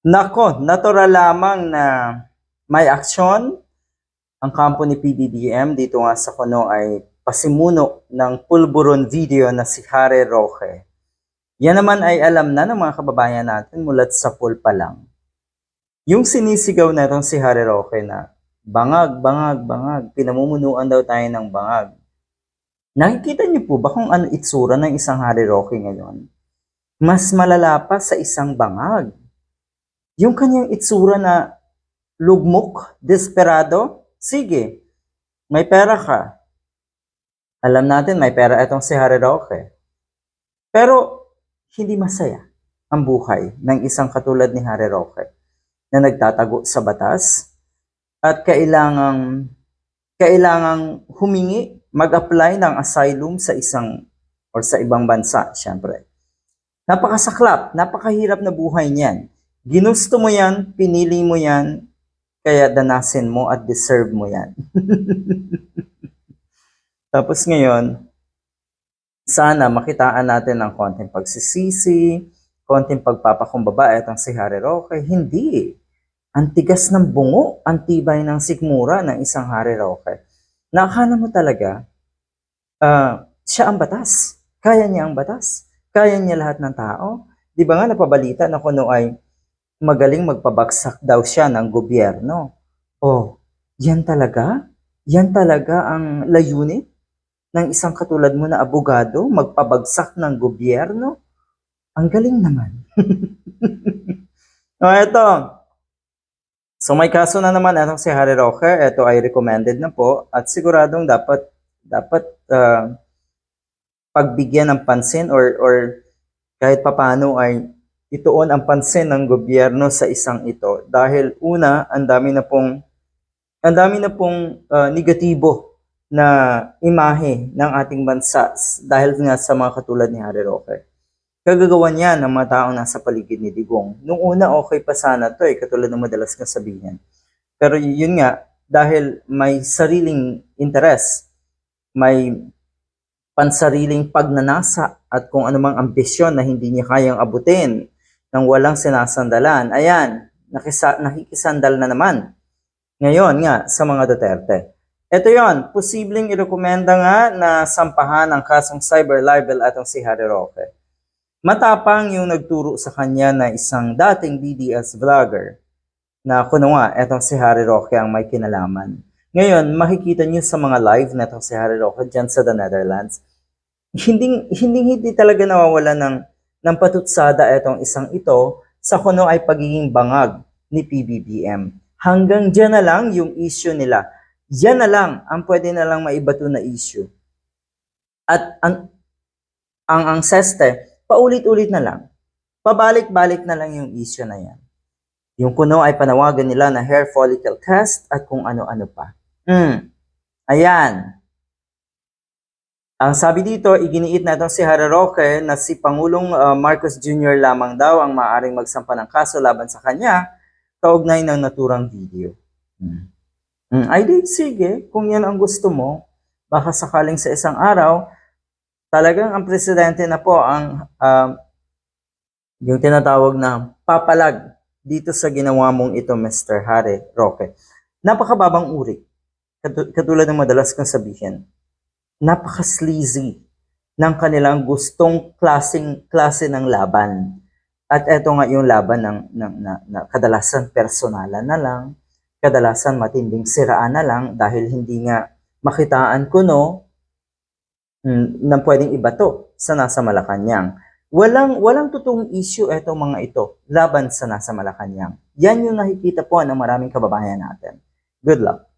Nako, natural lamang na may aksyon ang kampo ni PBBM dito nga sa kuno ay pasimuno ng pulburon video na si Harry Roque. Yan naman ay alam na ng mga kababayan natin mulat sa pool pa lang. Yung sinisigaw na itong si Harry Roque na bangag, bangag, bangag, pinamumunuan daw tayo ng bangag. Nakikita niyo po ba kung ano itsura ng isang Harry Roque ngayon? Mas malala sa isang bangag yung kanyang itsura na lugmok, desperado, sige, may pera ka. Alam natin may pera itong si Harry Roque. Pero hindi masaya ang buhay ng isang katulad ni Harry Roque na nagtatago sa batas at kailangang kailangang humingi, mag-apply ng asylum sa isang or sa ibang bansa, syempre. Napakasaklap, napakahirap na buhay niyan. Ginusto mo yan, pinili mo yan, kaya danasin mo at deserve mo yan. Tapos ngayon, sana makitaan natin ng konting pagsisisi, konting pagpapakumbaba itong si Harry Roque. Hindi. Ang tigas ng bungo, ang tibay ng sikmura ng isang Harry Roque. Na akala mo talaga, ah, siya ang batas. Kaya niya ang batas. Kaya niya lahat ng tao. Di ba nga napabalita na kuno ay magaling magpabagsak daw siya ng gobyerno. Oh, yan talaga? Yan talaga ang layunin ng isang katulad mo na abogado, magpabagsak ng gobyerno? Ang galing naman. oh, eto. So may kaso na naman itong si Harry Roque. Ito ay recommended na po at siguradong dapat dapat ah, pagbigyan ng pansin or or kahit papano ay ituon ang pansin ng gobyerno sa isang ito dahil una ang dami na pong ang dami na pong ah, negatibo na imahe ng ating bansa dahil nga sa mga katulad ni Harry Roque. Kagagawan niya ng mga taong nasa paligid ni Digong. Nung una okay pa sana to eh, katulad ng madalas kong sabihin. Pero yun nga, dahil may sariling interes, may pansariling pagnanasa at kung anumang ambisyon na hindi niya kayang abutin ng walang sinasandalan. Ayan, nakisa, nakikisandal na naman. Ngayon nga sa mga Duterte. Ito yon, posibleng irekomenda nga na sampahan ang kasong cyber libel atong si Harry Roque. Matapang yung nagturo sa kanya na isang dating BDS vlogger na kuno nga, etong si Harry Roque ang may kinalaman. Ngayon, makikita niyo sa mga live na itong si Harry Roque dyan sa the Netherlands, hindi hindi hindi talaga nawawala ng ng patutsada itong isang ito sa kuno ay pagiging bangag ni PBBM. Hanggang diyan na lang yung issue nila. Yan na lang ang pwede na lang maibato na issue. At ang ang ang seste, paulit-ulit na lang. Pabalik-balik na lang yung issue na yan. Yung kuno ay panawagan nila na hair follicle test at kung ano-ano pa. Hmm. Ayan. Ang sabi dito, iginiit na itong si Harry Roque na si Pangulong uh, Marcos Jr. lamang daw ang maaaring magsampa ng kaso laban sa kanya kaugnay ng naturang video. Hmm. Hmm, ay di, sige, kung yan ang gusto mo, baka sakaling sa isang araw, talagang ang presidente na po ang um, yung tinatawag na papalag dito sa ginawa mong ito, Mr. Harry Roque. Napakababang uri. Katu- Katulad ng madalas kong sabihin, napaka-sleazy ng kanilang gustong klaseng klase ng laban. At eto nga yung laban ng, ng na, na kadalasan personalan na lang, kadalasan matinding siraan na lang dahil hindi nga makitaan ko no mm, na pwedeng ibato sa nasa Malacanang. Walang walang totoong issue etong mga ito laban sa nasa Malacanang. Yan yung nakikita po ng maraming kababayan natin. Good luck.